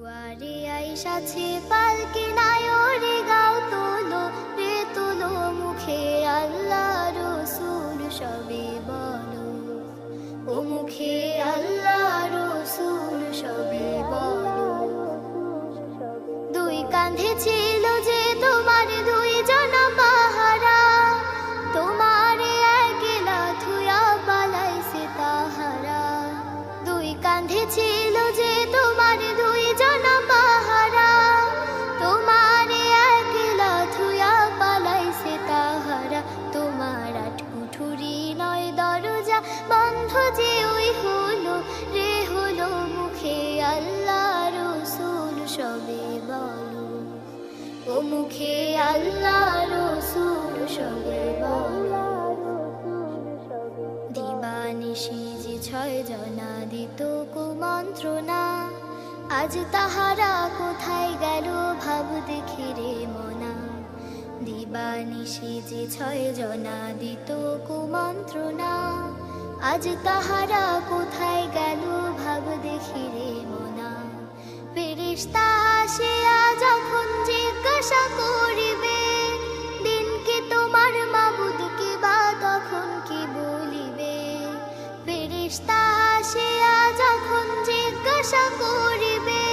দুয়ারে আইসাছে পালকি নায়রে গাও তোলো রে, তোলো মুখে আল্লাহ রসুল, সবে মুখে আল্লাহ রসুল, সবে দুই কাঁধে ছিল যে তোমার দুই পাহারা, তোমার একলা থুয়া পালাইছে তাহারা। দুই কাঁধে ছিল বন্ধ যে ওই হলো, রে হলো মুখে আল্লাহ রসুল, সবে বলো। ও মুখে আল্লাহ রসুল, সবে বলো। দিবানিশি যে ছয় জনা দিত কুমন্ত্রণা আজ তাহারা কোথায় গেল ভাব দেখে রে মনা। দিবানিশি যে ছয় জনা দিত কুমন্ত্রণা আজ তাহারা কোথায় গেল ভাব দেখি রে মনা। ফেরিস্তা আসিয়া যখন জিজ্ঞাসা করিবে, দিনকে তোমার মাবুদকে বা তখন কি বলিবে? ফেরিস্তা আসিয়া যখন জিজ্ঞাসা করিবে,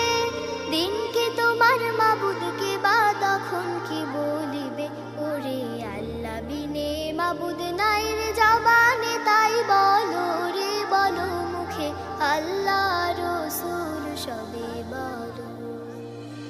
দিনকে তোমার মাবুদকে বা তখন কি বলিবে? ওরে আল্লাহ, বিনে মাবুদ নাই রে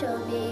সবে